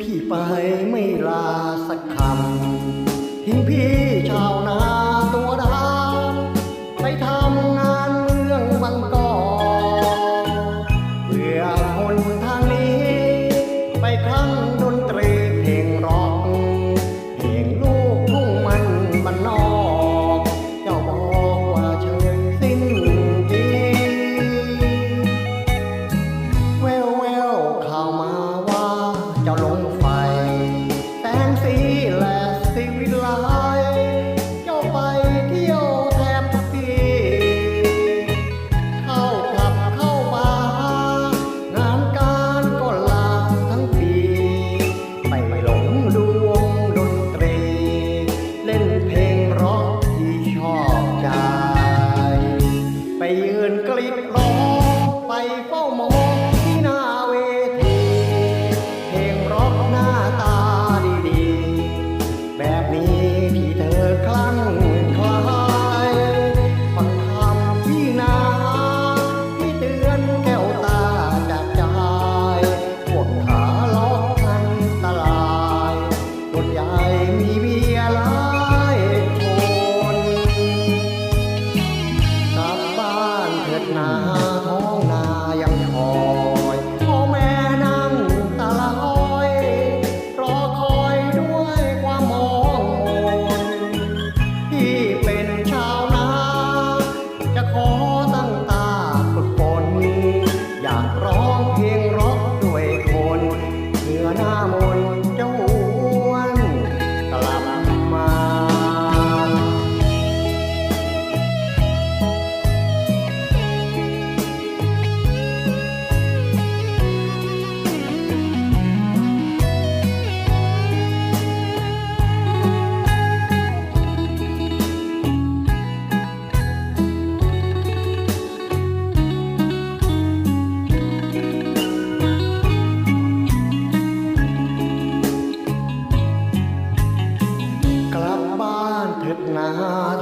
พี่ไปไม่ลาสักคำ ทิ้งพี่ชาวนาตัวดำไปทำงานเมืองบางกอกเพื่อคนทางนี้ ไปครั้งดน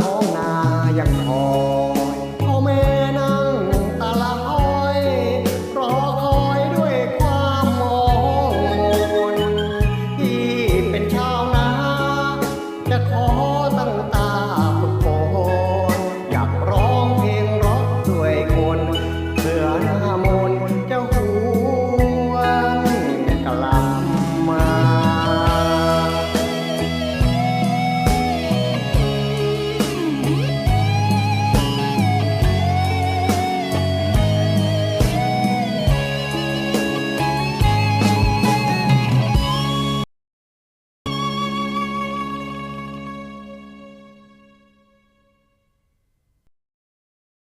ท้องนายังคอพ่อแม่นั่งตาละห้อยรอคอยด้วยความมองที่เป็นชาวนาจะขอตั้งตาฝึกฝนอยากร้องเพลงร็อกด้วยคนเพื่อนำ